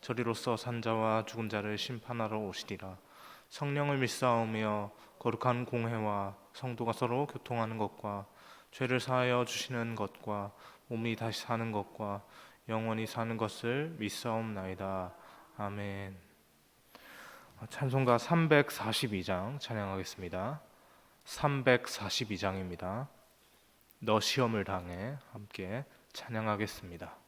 저리로서 산자와 죽은 자를 심판하러 오시리라. 성령을 믿사오며 거룩한 공회와 성도가 서로 교통하는 것과 죄를 사하여 주시는 것과 몸이 다시 사는 것과 영원히 사는 것을 믿사옵나이다. 아멘. 찬송가 342장 찬양하겠습니다. 342장입니다. 너 시험을 당해 함께 찬양하겠습니다.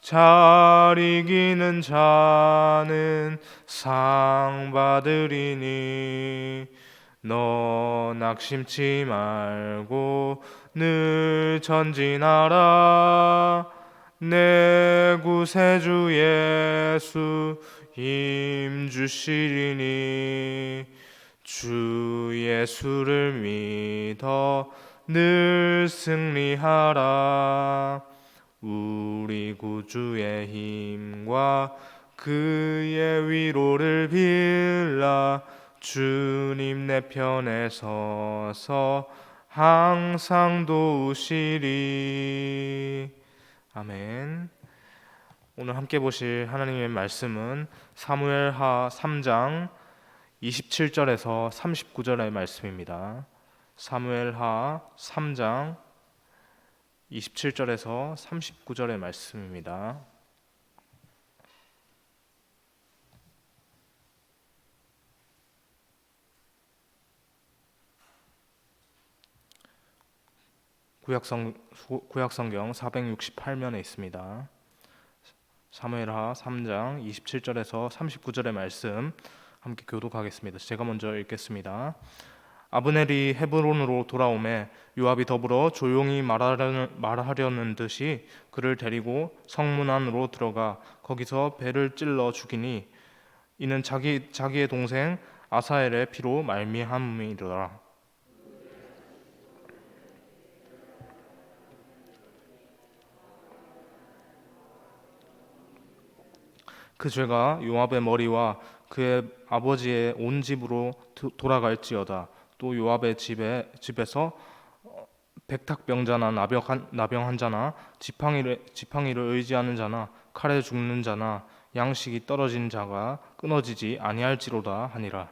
잘 이기는 자는 상 받으리니 너 낙심치 말고 늘 전진하라. 내 구세주 예수 힘 주시리니 주 예수를 믿어 늘 승리하라 우리 구주의 힘과 그의 위로를 빌라 주님 내 편에 서서 항상 도우시리. 아멘. 오늘 함께 보실 하나님의 말씀은 사무엘하 3장 27절에서 39절의 말씀입니다. 사무엘하 3장 27절에서 39절의 말씀입니다. 구약성 구약성경 468면에 있습니다. 사무엘하 3장 27절에서 39절의 말씀 함께 교독하겠습니다. 제가 먼저 읽겠습니다. 아브넬이 헤브론으로 돌아오매 요압이 더불어 조용히 말하려는, 말하려는 듯이 그를 데리고 성문 안으로 들어가 거기서 배를 찔러 죽이니 이는 자기 자기의 동생 아사엘의 피로 말미암음이더라. 그 죄가 요압의 머리와 그의 아버지의 온 집으로 돌아갈지어다. 또 요압의 집에 집에서 백탁병자나 나병 한, 나병 환자나 지팡이를 지팡이를 의지하는 자나 칼에 죽는 자나 양식이 떨어진 자가 끊어지지 아니할지로다 하니라.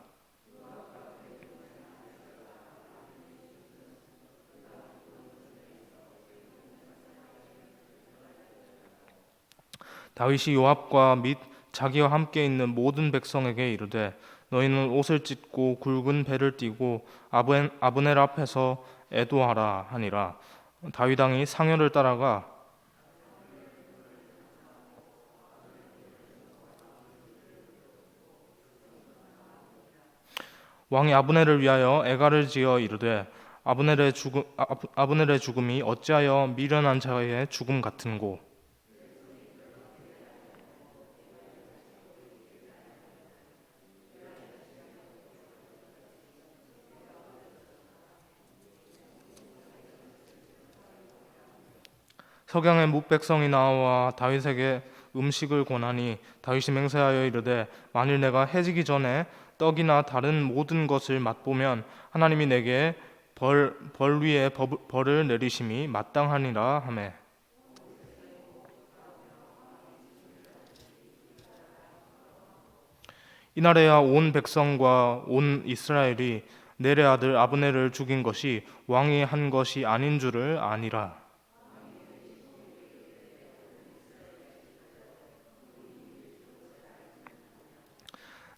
다윗이 요압과 및 자기와 함께 있는 모든 백성에게 이르되 너희는 옷을 찢고 굵은 배를 띠고 아브엔, 아브넬 앞에서 애도하라 하니라. 다윗 왕이 상여를 따라가 왕이 아브넬을 위하여 애가를 지어 이르되 아브넬의 죽음 아브- 아브넬의 죽음이 어찌하여 미련한 자의 죽음 같은고 석양의 묵백성이 나와 다윗에게 음식을 권하니 다윗이 맹세하여 이르되 만일 내가 해지기 전에 떡이나 다른 모든 것을 맛보면 하나님이 내게 벌, 벌 위에 법- 벌을 내리심이 마땅하니라 하매. 이날에야 온 백성과 온 이스라엘이 내레 아들 아브넬을 죽인 것이 왕이 한 것이 아닌 줄을 아니라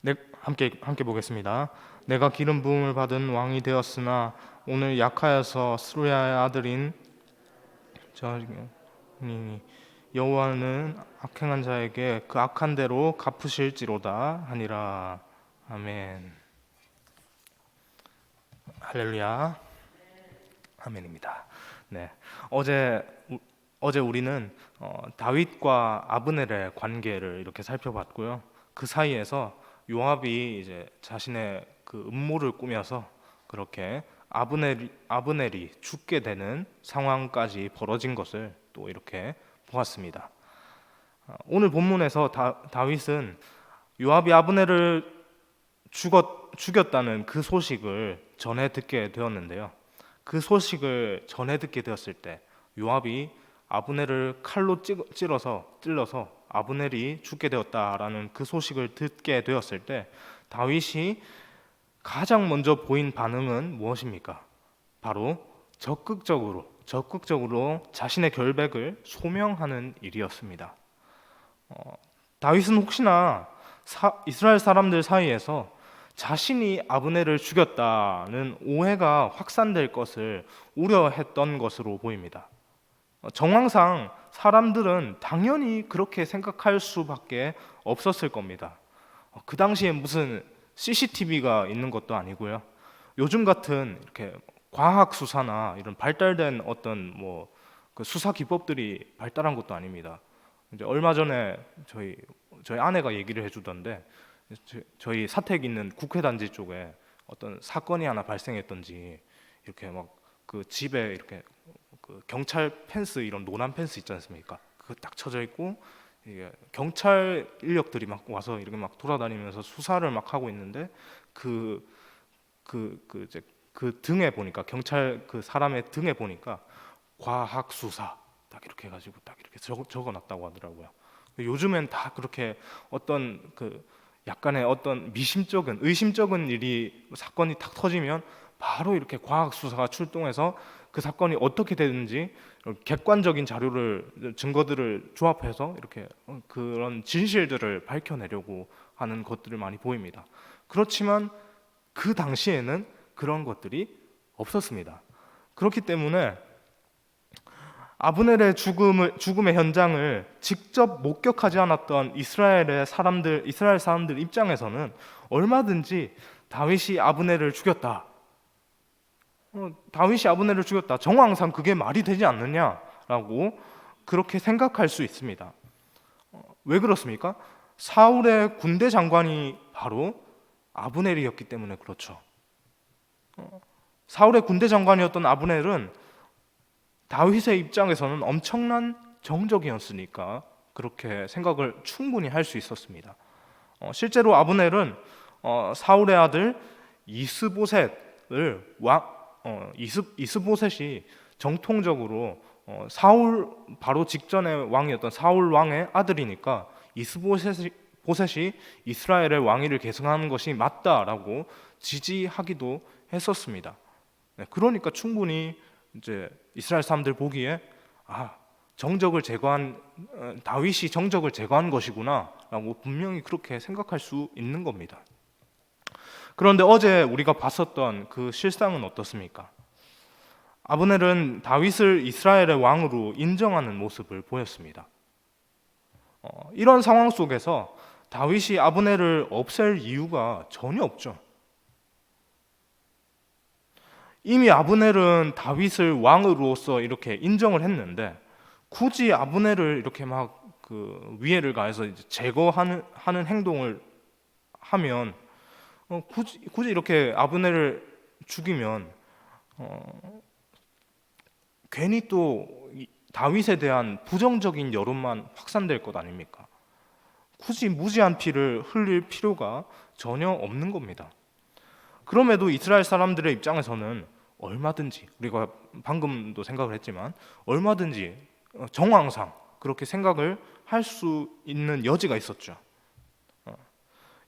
네, 함께 함께 보겠습니다. 내가 기름 부음을 받은 왕이 되었으나 오늘 약하여서 스루야의 아들인 여호와는 악행한 자에게 그 악한 대로 갚으실지로다 하니라. 아멘. 할렐루야. 아멘입니다. 네. 어제 우- 어제 우리는 어, 다윗과 아브넬의 관계를 이렇게 살펴봤고요. 그 사이에서 요압이 이제 자신의 그 음모를 꾸며서 그렇게 아브넬 아브넬이 죽게 되는 상황까지 벌어진 것을 또 이렇게 보았습니다. 아, 오늘 본문에서 다, 다윗은 요압이 아브넬을 죽었, 죽였다는 그 소식을 전해 듣게 되었는데요. 그 소식을 전해 듣게 되었을 때 요압이 아브넬을 칼로 찌- 찔러서 찔러서 아브넬이 죽게 되었다라는 그 소식을 듣게 되었을 때 다윗이 가장 먼저 보인 반응은 무엇입니까? 바로 적극적으로 적극적으로 자신의 결백을 소명하는 일이었습니다. 어, 다윗은 혹시나 사- 이스라엘 사람들 사이에서 자신이 아브넬을 죽였다는 오해가 확산될 것을 우려했던 것으로 보입니다. 어, 정황상 사람들은 당연히 그렇게 생각할 수밖에 없었을 겁니다. 어, 그 당시에 무슨 CCTV가 있는 것도 아니고요. 요즘 같은 이렇게 과학 수사나 이런 발달된 어떤 뭐 그 수사 기법들이 발달한 것도 아닙니다. 이제 얼마 전에 저희 저희 아내가 얘기를 해주던데 저- 저희 사택 있는 국회 단지 쪽에 어떤 사건이 하나 발생했던지 이렇게 막 그 집에 이렇게 그 경찰 펜스 이런 노란 펜스 있지 않습니까? 그거 딱 쳐져 있고 이게 경찰 인력들이 막 와서 이렇게 막 돌아다니면서 수사를 막 하고 있는데 그 그 그 이제 그 등에 보니까 경찰 그 사람의 등에 보니까 과학 수사 딱 이렇게 해가지고 딱 이렇게 적어, 적어놨다고 하더라고요. 요즘엔 다 그렇게 어떤 그 약간의 어떤 미심쩍은 의심쩍은 일이 사건이 탁 터지면 바로 이렇게 과학 수사가 출동해서 그 사건이 어떻게 되는지 객관적인 자료를 증거들을 조합해서 이렇게 어, 그런 진실들을 밝혀내려고 하는 것들을 많이 보입니다. 그렇지만 그 당시에는 그런 것들이 없었습니다. 그렇기 때문에 아브넬의 죽음을 죽음의 현장을 직접 목격하지 않았던 이스라엘의 사람들 이스라엘 사람들 입장에서는 얼마든지 다윗이 아브넬을 죽였다. 어, 다윗이 아브넬을 죽였다. 정황상 그게 말이 되지 않느냐라고 그렇게 생각할 수 있습니다. 어, 왜 그렇습니까? 사울의 군대 장관이 바로 아브넬이었기 때문에 그렇죠. 어, 사울의 군대 장관이었던 아브넬은 다윗의 입장에서는 엄청난 정적이었으니까 그렇게 생각을 충분히 할 수 있었습니다. 어, 실제로 아브넬은 어, 사울의 아들 이스보셋을 왕 어, 이스 이스보셋이 정통적으로 어, 사울 바로 직전의 왕이었던 사울 왕의 아들이니까 이스보셋이 보셋이 이스라엘의 왕위를 계승하는 것이 맞다라고 지지하기도 했었습니다. 네, 그러니까 충분히 이제 이스라엘 사람들 보기에 아 정적을 제거한 어, 다윗이 정적을 제거한 것이구나라고 분명히 그렇게 생각할 수 있는 겁니다. 그런데 어제 우리가 봤었던 그 실상은 어떻습니까? 아브넬은 다윗을 이스라엘의 왕으로 인정하는 모습을 보였습니다. 어, 이런 상황 속에서 다윗이 아브넬을 없앨 이유가 전혀 없죠. 이미 아브넬은 다윗을 왕으로서 이렇게 인정을 했는데 굳이 아브넬을 이렇게 막 그 위해를 가해서 제거하는 하는 행동을 하면 어, 굳이 굳이 이렇게 아브넬을 죽이면 어, 괜히 또 이- 다윗에 대한 부정적인 여론만 확산될 것 아닙니까? 굳이 무지한 피를 흘릴 필요가 전혀 없는 겁니다. 그럼에도 이스라엘 사람들의 입장에서는 얼마든지 우리가 방금도 생각을 했지만 얼마든지 어, 정황상 그렇게 생각을 할 수 있는 여지가 있었죠.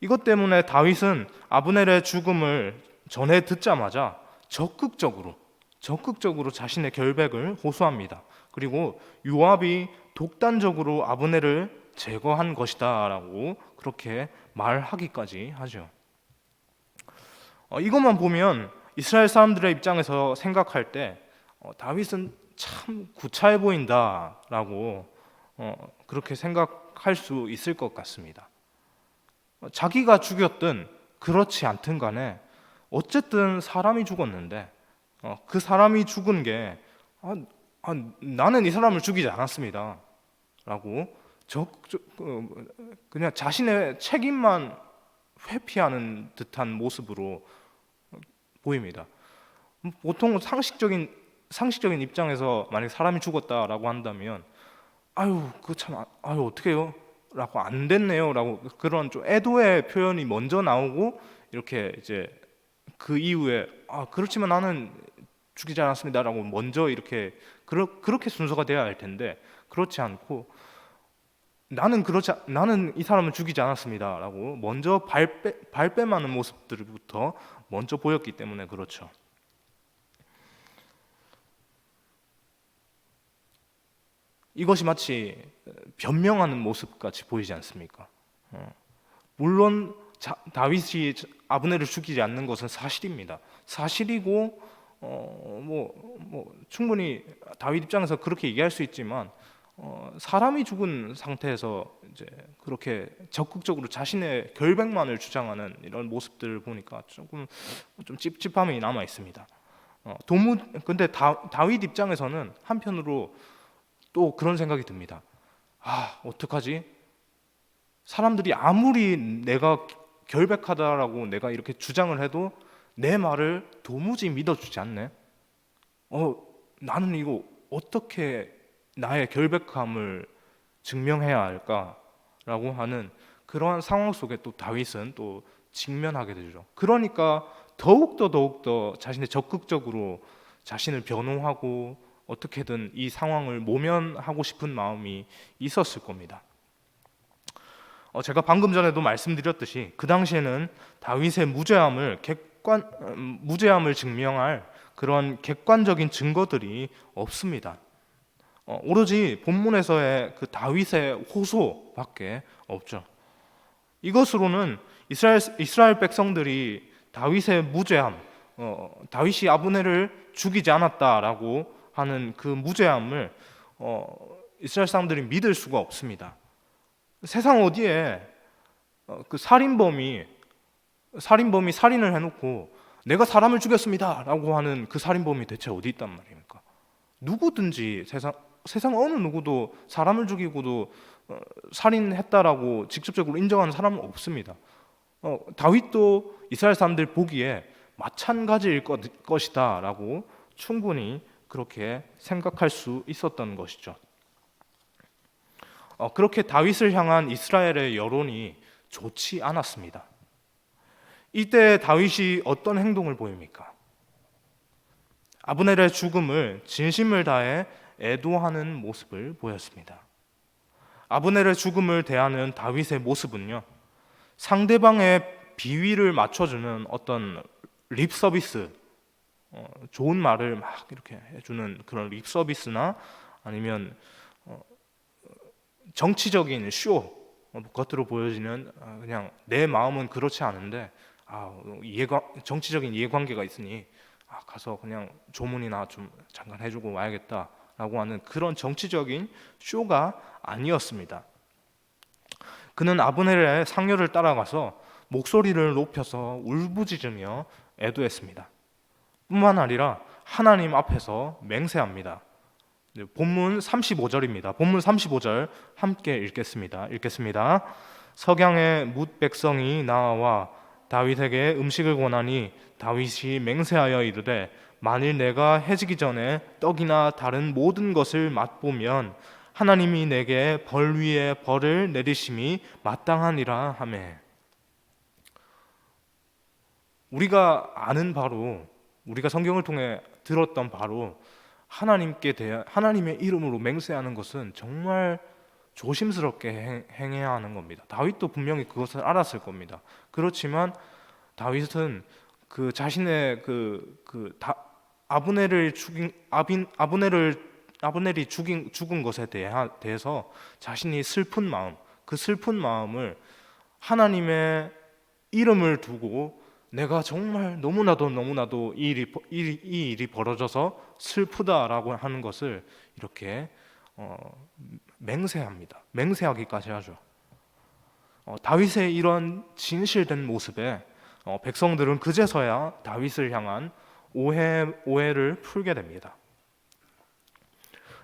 어. 이것 때문에 다윗은 아브넬의 죽음을 전해 듣자마자 적극적으로 적극적으로 자신의 결백을 호소합니다. 그리고 요압이 독단적으로 아브넬을 제거한 것이다라고 그렇게 말하기까지 하죠. 어, 이것만 보면 이스라엘 사람들의 입장에서 생각할 때 어, 다윗은 참 구차해 보인다라고 어, 그렇게 생각할 수 있을 것 같습니다. 어, 자기가 죽였든 그렇지 않든 간에 어쨌든 사람이 죽었는데 어, 그 사람이 죽은 게 아, 아, 나는 이 사람을 죽이지 않았습니다. 라고 적, 적, 어, 그냥 자신의 책임만 회피하는 듯한 모습으로 보입니다. 보통 상식적인 상식적인 입장에서 만약 사람이 죽었다라고 한다면 아유 그 참 아유 어떻게요? 라고 안 됐네요라고 그런 좀 애도의 표현이 먼저 나오고 이렇게 이제 그 이후에 아 그렇지만 나는 죽이지 않았습니다라고 먼저 이렇게 그러, 그렇게 순서가 돼야 할 텐데 그렇지 않고 나는 그렇지 않- 나는 이 사람을 죽이지 않았습니다라고 먼저 발뺌 발뺌하는 모습들부터 먼저 보였기 때문에 그렇죠. 이것이 마치 변명하는 모습 같이 보이지 않습니까? 어. 물론 자- 다윗이 아브넬을 죽이지 않는 것은 사실입니다. 사실이고 어, 뭐, 뭐 충분히 다윗 입장에서 그렇게 얘기할 수 있지만 어, 사람이 죽은 상태에서 이제 그렇게 적극적으로 자신의 결백만을 주장하는 이런 모습들을 보니까 조금 좀 찝찝함이 남아 있습니다. 어, 도무 근데 다, 다윗 입장에서는 한편으로 또 그런 생각이 듭니다. 아 어떡하지? 사람들이 아무리 내가 결백하다라고 내가 이렇게 주장을 해도 내 말을 도무지 믿어주지 않네. 어 나는 이거 어떻게 나의 결백함을 증명해야 할까라고 하는 그러한 상황 속에 또 다윗은 또 직면하게 되죠. 그러니까 더욱더 더욱더 자신의 적극적으로 자신을 변호하고 어떻게든 이 상황을 모면하고 싶은 마음이 있었을 겁니다. 어, 제가 방금 전에도 말씀드렸듯이 그 당시에는 다윗의 무죄함을 객관 음, 무죄함을 증명할 그런 객관적인 증거들이 없습니다. 어, 오로지 본문에서의 그 다윗의 호소밖에 없죠. 이것으로는 이스라엘 이스라엘 백성들이 다윗의 무죄함, 어, 다윗이 아브넬을 죽이지 않았다라고 하는 그 무죄함을 어, 이스라엘 사람들이 믿을 수가 없습니다. 세상 어디에 어, 그 살인범이 살인범이 살인을 해놓고 내가 사람을 죽였습니다라고 하는 그 살인범이 대체 어디 있단 말입니까? 누구든지 세상 세상 어느 누구도 사람을 죽이고도 어, 살인했다라고 직접적으로 인정하는 사람은 없습니다. 어, 다윗도 이스라엘 사람들 보기에 마찬가지일 것, 것이다라고 충분히 그렇게 생각할 수 있었던 것이죠. 어, 그렇게 다윗을 향한 이스라엘의 여론이 좋지 않았습니다. 이때 다윗이 어떤 행동을 보입니까? 아브넬의 죽음을 진심을 다해 애도하는 모습을 보였습니다. 아브넬의 죽음을 대하는 다윗의 모습은요, 상대방의 비위를 맞춰주는 어떤 립 서비스, 어, 좋은 말을 막 이렇게 해주는 그런 립 서비스나 아니면 어, 정치적인 쇼, 어, 겉으로 보여지는 아, 그냥 내 마음은 그렇지 않은데 아 이해가 정치적인 이해관계가 있으니 아, 가서 그냥 조문이나 좀 잠깐 해주고 와야겠다라고 하는 그런 정치적인 쇼가 아니었습니다. 그는 아브넬의 상류를 따라가서 목소리를 높여서 울부짖으며 애도했습니다. 뿐만 아니라 하나님 앞에서 맹세합니다. 네, 본문 35절입니다. 본문 35절 함께 읽겠습니다. 읽겠습니다. 석양의 뭇 백성이 나와 다윗에게 음식을 권하니 다윗이 맹세하여 이르되 만일 내가 해지기 전에 떡이나 다른 모든 것을 맛보면 하나님이 내게 벌 위에 벌을 내리심이 마땅하니라 하매 우리가 아는 바로 우리가 성경을 통해 들었던 바로 하나님께 대한 하나님의 이름으로 맹세하는 것은 정말 조심스럽게 행- 행해야 하는 겁니다. 다윗도 분명히 그것을 알았을 겁니다. 그렇지만 다윗은 그 자신의 그, 그 다, 아브넬을 죽인 아빈 아브넬을 아브넬이 죽인 죽은 것에 대하, 대해서 자신이 슬픈 마음, 그 슬픈 마음을 하나님의 이름을 두고 내가 정말 너무나도 너무나도 이 일이, 이, 이 일이 벌어져서 슬프다라고 하는 것을 이렇게 어, 맹세합니다. 맹세하기까지 하죠. 어, 다윗의 이런 진실된 모습에 어, 백성들은 그제서야 다윗을 향한 오해 오해를 풀게 됩니다.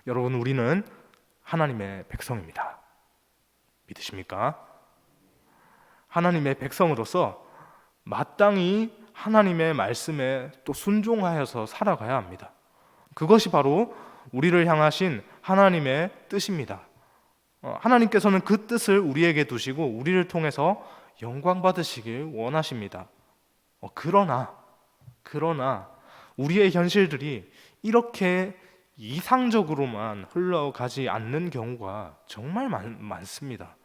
여러분 우리는 하나님의 백성입니다. 믿으십니까? 하나님의 백성으로서 마땅히 하나님의 말씀에 또 순종하여서 살아가야 합니다. 그것이 바로 우리를 향하신 하나님의 뜻입니다. 어, 하나님께서는 그 뜻을 우리에게 두시고 우리를 통해서 영광 받으시길 원하십니다. 어, 그러나 그러나 우리의 현실들이 이렇게 이상적으로만 흘러가지 않는 경우가 정말 많, 많습니다.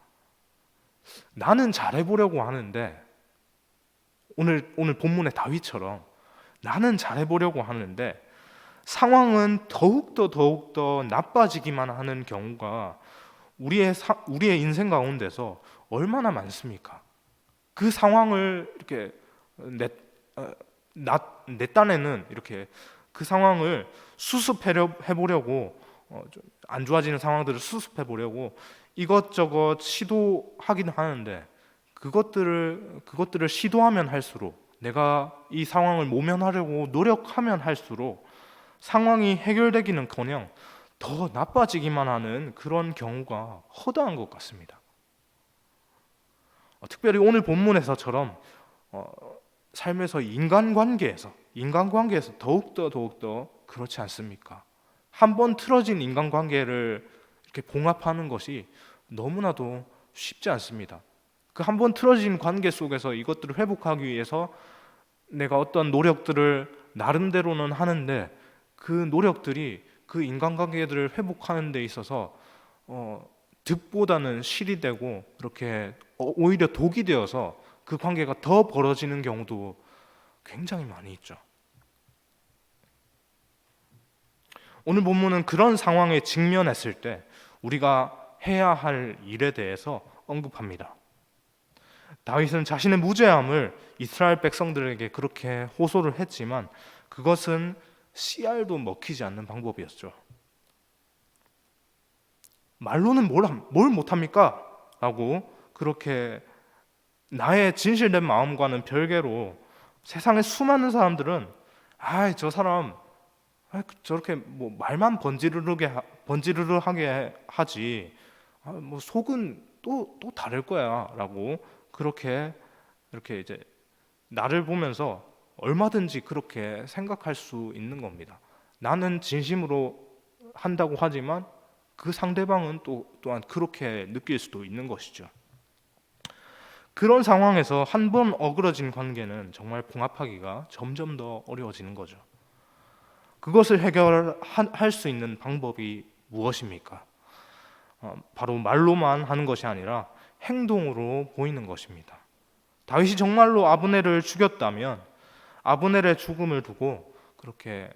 나는 잘해보려고 하는데 오늘 오늘 본문의 다윗처럼 나는 잘해 보려고 하는데 상황은 더욱더 더욱더 나빠지기만 하는 경우가 우리의 사, 우리의 인생 가운데서 얼마나 많습니까? 그 상황을 이렇게 내, 어, 나, 내 딴에는 이렇게 그 상황을 수습해 보려고 어, 좀안 좋아지는 상황들을 수습해 보려고 이것저것 시도하긴 하는데 그것들을 그것들을 시도하면 할수록 내가 이 상황을 모면하려고 노력하면 할수록 상황이 해결되기는커녕 더 나빠지기만 하는 그런 경우가 허다한 것 같습니다. 어, 특별히 오늘 본문에서처럼 어, 삶에서 인간관계에서 인간관계에서 더욱더 더욱더 그렇지 않습니까? 한 번 틀어진 인간관계를 이렇게 봉합하는 것이 너무나도 쉽지 않습니다. 그 한 번 틀어진 관계 속에서 이것들을 회복하기 위해서 내가 어떤 노력들을 나름대로는 하는데 그 노력들이 그 인간관계들을 회복하는 데 있어서 어, 득보다는 실이 되고 이렇게 어, 오히려 독이 되어서 그 관계가 더 벌어지는 경우도 굉장히 많이 있죠. 오늘 본문은 그런 상황에 직면했을 때 우리가 해야 할 일에 대해서 언급합니다. 다윗은 자신의 무죄함을 이스라엘 백성들에게 그렇게 호소를 했지만 그것은 씨알도 먹히지 않는 방법이었죠. 말로는 뭘, 함- 뭘 못합니까? 라고 그렇게 나의 진실된 마음과는 별개로 세상의 수많은 사람들은 아, 저 사람 아, 저렇게 뭐 말만 번지르르게 하- 번지르르하게 하지. 아, 뭐 속은 또 또 다를 거야라고 그렇게 이렇게 이제 나를 보면서 얼마든지 그렇게 생각할 수 있는 겁니다. 나는 진심으로 한다고 하지만 그 상대방은 또 또한 그렇게 느낄 수도 있는 것이죠. 그런 상황에서 한 번 어그러진 관계는 정말 봉합하기가 점점 더 어려워지는 거죠. 그것을 해결할 수 있는 방법이 무엇입니까? 어, 바로 말로만 하는 것이 아니라 행동으로 보이는 것입니다. 다윗이 정말로 아브넬을 죽였다면 아브넬의 죽음을 두고 그렇게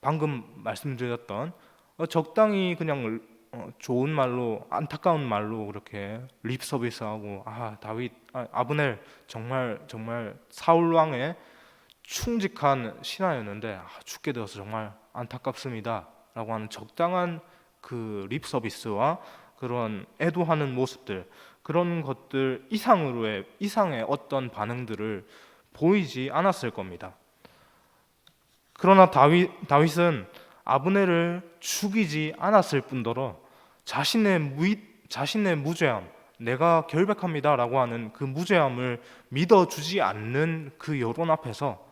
방금 말씀드렸던 어, 적당히 그냥 어, 좋은 말로 안타까운 말로 그렇게 립 서비스하고 아 다윗 아, 아브넬 정말 정말 사울 왕의 충직한 신하였는데 아, 죽게 되어서 정말 안타깝습니다라고 하는 적당한 그 립 서비스와 그런 애도하는 모습들 그런 것들 이상으로의 이상의 어떤 반응들을 보이지 않았을 겁니다. 그러나 다윗 다윗은 아브넬을 죽이지 않았을 뿐더러 자신의 무 자신의 무죄함 내가 결백합니다라고 하는 그 무죄함을 믿어주지 않는 그 여론 앞에서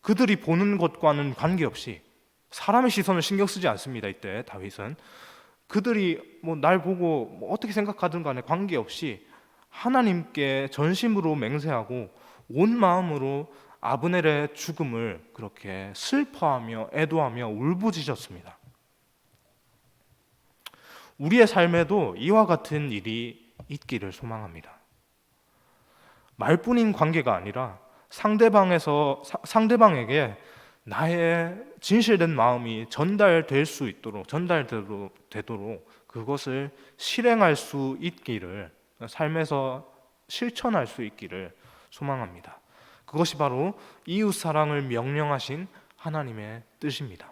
그들이 보는 것과는 관계없이 사람의 시선을 신경 쓰지 않습니다. 이때 다윗은 그들이 뭐 날 보고 뭐 어떻게 생각하든 간에 관계없이 하나님께 전심으로 맹세하고 온 마음으로 아브넬의 죽음을 그렇게 슬퍼하며 애도하며 울부짖었습니다. 우리의 삶에도 이와 같은 일이 있기를 소망합니다. 말뿐인 관계가 아니라 상대방에서 사, 상대방에게 나의 진실된 마음이 전달될 수 있도록 전달되도록 그것을 실행할 수 있기를 삶에서 실천할 수 있기를 소망합니다. 그것이 바로 이웃 사랑을 명령하신 하나님의 뜻입니다.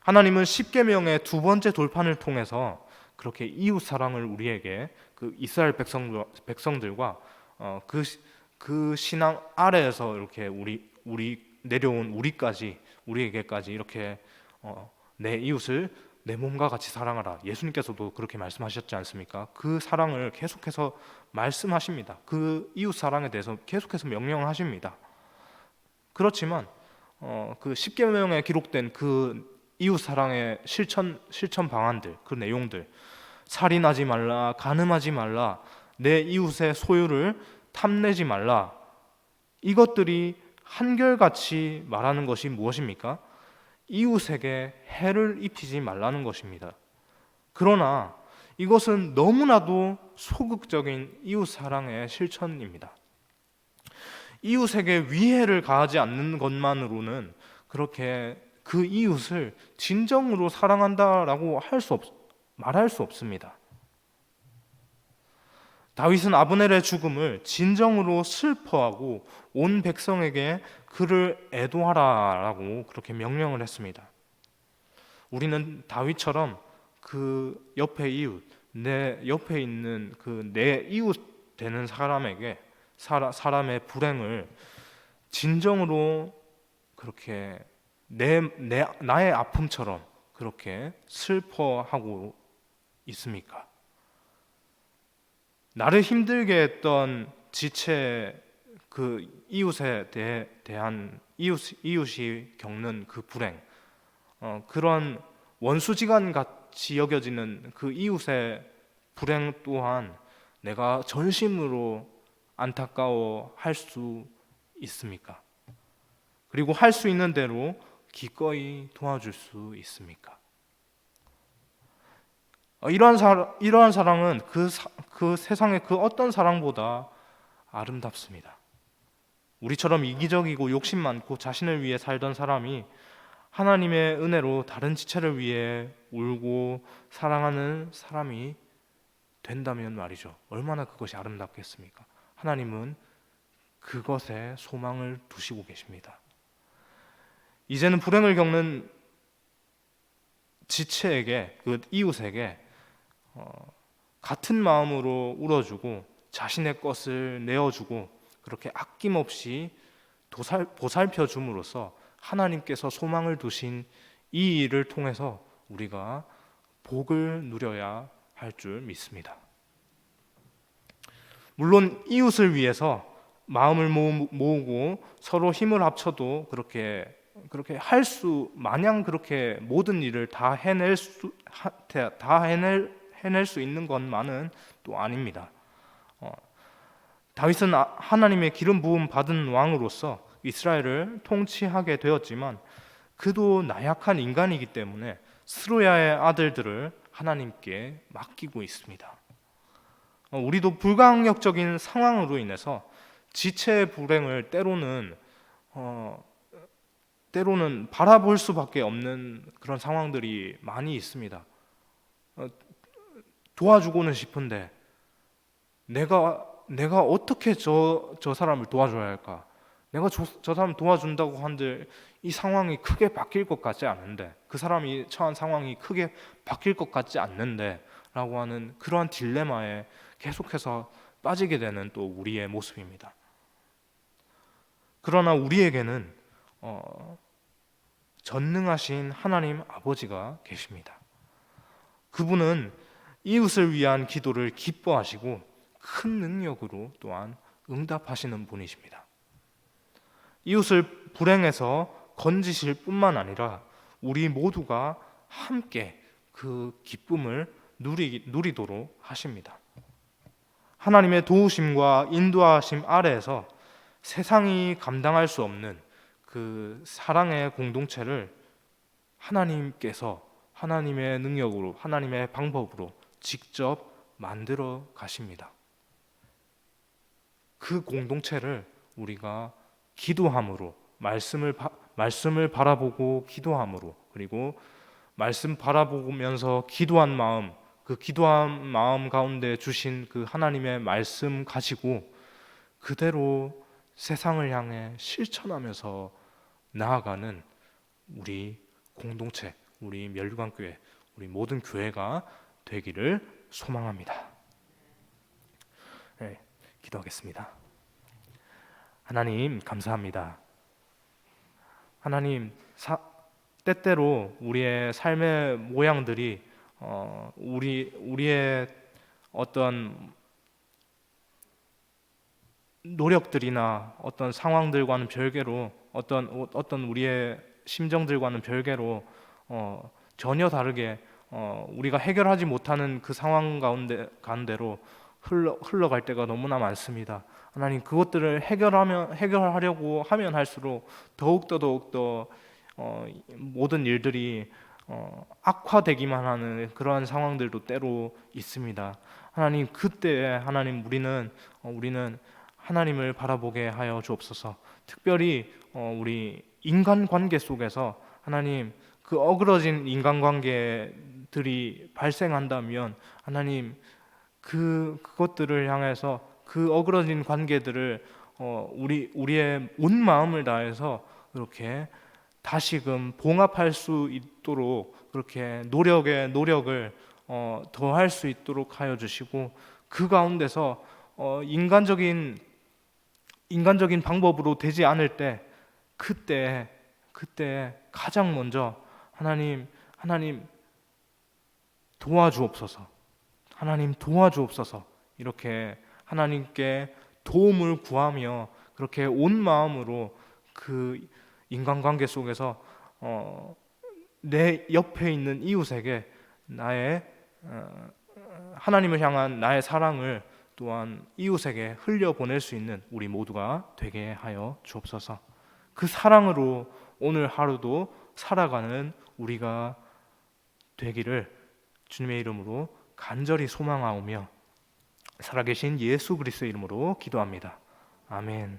하나님은 십계명의 두 번째 돌판을 통해서 그렇게 이웃 사랑을 우리에게 그 이스라엘 백성 백성들과 어, 그, 그 신앙 아래에서 이렇게 우리 우리 내려온 우리까지 우리에게까지 이렇게 어, 내 이웃을 내 몸과 같이 사랑하라. 예수님께서도 그렇게 말씀하셨지 않습니까? 그 사랑을 계속해서 말씀하십니다. 그 이웃 사랑에 대해서 계속해서 명령하십니다. 그렇지만 어, 그 십계명에 기록된 그 이웃 사랑의 실천 실천 방안들 그 내용들 살인하지 말라 간음하지 말라 내 이웃의 소유를 탐내지 말라 이것들이 한결같이 말하는 것이 무엇입니까? 이웃에게 해를 입히지 말라는 것입니다. 그러나 이것은 너무나도 소극적인 이웃 사랑의 실천입니다. 이웃에게 위해를 가하지 않는 것만으로는 그렇게 그 이웃을 진정으로 사랑한다라고 할 수 없, 말할 수 없습니다. 다윗은 아브넬의 죽음을 진정으로 슬퍼하고 온 백성에게 그를 애도하라라고 그렇게 명령을 했습니다. 우리는 다윗처럼 그 옆에 이웃, 내 옆에 있는 그 내 이웃 되는 사람에게 사람의 불행을 진정으로 그렇게 내, 내 나의 아픔처럼 그렇게 슬퍼하고 있습니까? 나를 힘들게 했던 지체 그 이웃에 대해, 대한 이웃, 이웃이 겪는 그 불행 어, 그런 원수지간 같이 여겨지는 그 이웃의 불행 또한 내가 전심으로 안타까워 할 수 있습니까? 그리고 할 수 있는 대로 기꺼이 도와줄 수 있습니까? 어, 이러한, 사, 이러한 사랑은 그, 사, 그 세상의 그 어떤 사랑보다 아름답습니다. 우리처럼 이기적이고 욕심 많고 자신을 위해 살던 사람이 하나님의 은혜로 다른 지체를 위해 울고 사랑하는 사람이 된다면 말이죠. 얼마나 그것이 아름답겠습니까? 하나님은 그것에 소망을 두시고 계십니다. 이제는 불행을 겪는 지체에게 그 이웃에게 어, 같은 마음으로 울어주고 자신의 것을 내어주고 그렇게 아낌없이 도살, 보살펴 줌으로써 하나님께서 소망을 두신 이 일을 통해서 우리가 복을 누려야 할 줄 믿습니다. 물론 이웃을 위해서 마음을 모으고 서로 힘을 합쳐도 그렇게 그렇게 할 수 마냥 그렇게 모든 일을 다 해낼 수 다 해낼 해낼 수 있는 것만은 또 아닙니다. 어, 다윗은 아, 하나님의 기름 부음 받은 왕으로서 이스라엘을 통치하게 되었지만 그도 나약한 인간이기 때문에 스루야의 아들들을 하나님께 맡기고 있습니다. 어, 우리도 불강력적인 상황으로 인해서 지체의 불행을 때로는 어, 때로는 바라볼 수밖에 없는 그런 상황들이 많이 있습니다. 어, 도와주고는 싶은데 내가 내가 어떻게 저 저 사람을 도와줘야 할까? 내가 저, 저 사람 도와준다고 한들 이 상황이 크게 바뀔 것 같지 않은데 그 사람이 처한 상황이 크게 바뀔 것 같지 않는데라고 하는 그러한 딜레마에 계속해서 빠지게 되는 또 우리의 모습입니다. 그러나 우리에게는 어, 전능하신 하나님 아버지가 계십니다. 그분은 이웃을 위한 기도를 기뻐하시고 큰 능력으로 또한 응답하시는 분이십니다. 이웃을 불행해서 건지실 뿐만 아니라 우리 모두가 함께 그 기쁨을 누리, 누리도록 하십니다. 하나님의 도우심과 인도하심 아래에서 세상이 감당할 수 없는 그 사랑의 공동체를 하나님께서 하나님의 능력으로 하나님의 방법으로 직접 만들어 가십니다. 그 공동체를 우리가 기도함으로 말씀을 바, 말씀을 바라보고 기도함으로 그리고 말씀 바라보면서 기도한 마음 그 기도한 마음 가운데 주신 그 하나님의 말씀 가지고 그대로 세상을 향해 실천하면서 나아가는 우리 공동체, 우리 멸류관 교회, 우리 모든 교회가 되기를 소망합니다. 네, 기도하겠습니다. 하나님 감사합니다. 하나님 사, 때때로 우리의 삶의 모양들이 어, 우리 우리의 어떤 노력들이나 어떤 상황들과는 별개로 어떤 어떤 우리의 심정들과는 별개로 어, 전혀 다르게 어, 우리가 해결하지 못하는 그 상황 가운데 가운데로 흘러 흘러갈 때가 너무나 많습니다. 하나님 그것들을 해결하면 해결하려고 하면 할수록 더욱 더 더욱 더 어, 모든 일들이 어, 악화되기만 하는 그러한 상황들도 때로 있습니다. 하나님 그때 하나님 우리는 어, 우리는 하나님을 바라보게 하여 주옵소서. 특별히 어, 우리 인간 관계 속에서 하나님 그 어그러진 인간 관계 들이 발생한다면 하나님 그 그것들을 향해서 그 어그러진 관계들을 어, 우리 우리의 온 마음을 다해서 그렇게 다시금 봉합할 수 있도록 그렇게 노력의 노력을 어, 더할 수 있도록 하여 주시고 그 가운데서 어, 인간적인 인간적인 방법으로 되지 않을 때 그때 그때 가장 먼저 하나님 하나님 도와주옵소서 하나님 도와주옵소서 이렇게 하나님께 도움을 구하며 그렇게 온 마음으로 그 인간관계 속에서 어, 내 옆에 있는 이웃에게 나의 어, 하나님을 향한 나의 사랑을 또한 이웃에게 흘려 보낼 수 있는 우리 모두가 되게 하여 주옵소서. 그 사랑으로 오늘 하루도 살아가는 우리가 되기를 주님의 이름으로 간절히 소망하오며 살아계신 예수 그리스도의 이름으로 기도합니다. 아멘.